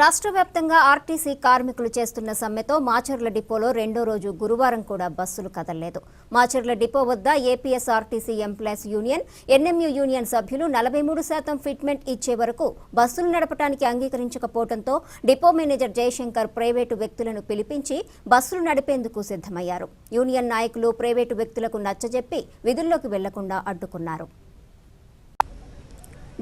రాష్ట్ర వ్యాప్తంగా ఆర్టీసీ కార్మికులు చేస్తున్న సమ్మెతో మాచర్ల డిపోలో రెండో రోజు గురువారం కూడా బస్సులు కదలలేదు. మాచర్ల డిపో వద్ద APS RTC employees union NMU union సభ్యులు నలభై మూడు శాతం ఫిట్మెంట్ ఇచ్చే వరకు బస్సులు నడపడానికి అంగీకరించకపోవడంతో డిపో మేనేజర్ జయశంకర్ ప్రైవేటు వ్యక్తులను పిలిపించి బస్సులు నడిపేందుకు సిద్ధమయ్యారు. యూనియన్ నాయకులు ప్రైవేటు వ్యక్తులకు నచ్చజెప్పి విధుల్లోకి వెళ్ళకుండా అడ్డుకున్నారు.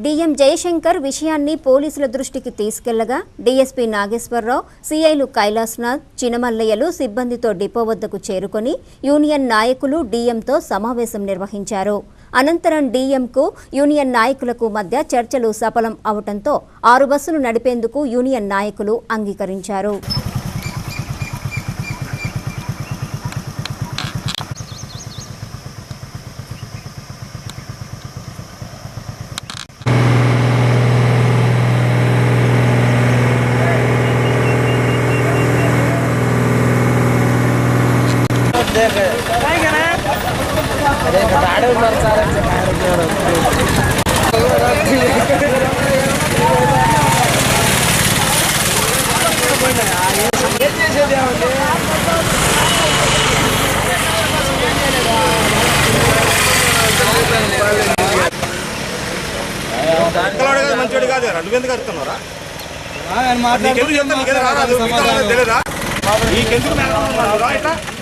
డీఎం జయశంకర్ విషయాన్ని పోలీసుల దృష్టికి తీసుకెళ్ళగా డీఎస్పీ నాగేశ్వరరావు సీఐలు కైలాస్నాథ్ చినమల్లయ్యలు సిబ్బందితో డిపో వద్దకు చేరుకొని యూనియన్ నాయకులు డీఎంతో సమావేశం నిర్వహించారు. అనంతరం డీఎంకు యూనియన్ నాయకులకు మధ్య చర్చలు సఫలం అవటంతో ఆరు బస్సులు నడిపేందుకు యూనియన్ నాయకులు అంగీకరించారు. అంకలాడు కాదు మంచోడు కాదు రెండు ఎందుకు అడుగుతున్నారా నీకెందుకు చెప్తా నీకేదో రాదు తెలియదా నీకెందుకు ఇట్లా.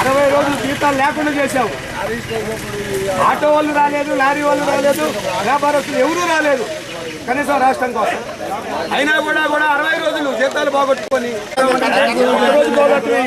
అరవై రోజులు జీతాలు లేకుండా చేశావు. ఆటో వాళ్ళు రాలేదు లారీ వాళ్ళు రాలేదు వ్యాపారస్తులు ఎవరూ రాలేదు కనీసం రాష్ట్రం కోసం. అయినా కూడా కూడా అరవై రోజులు జీతాలు పోగొట్టుకొని పోగొట్టుకొని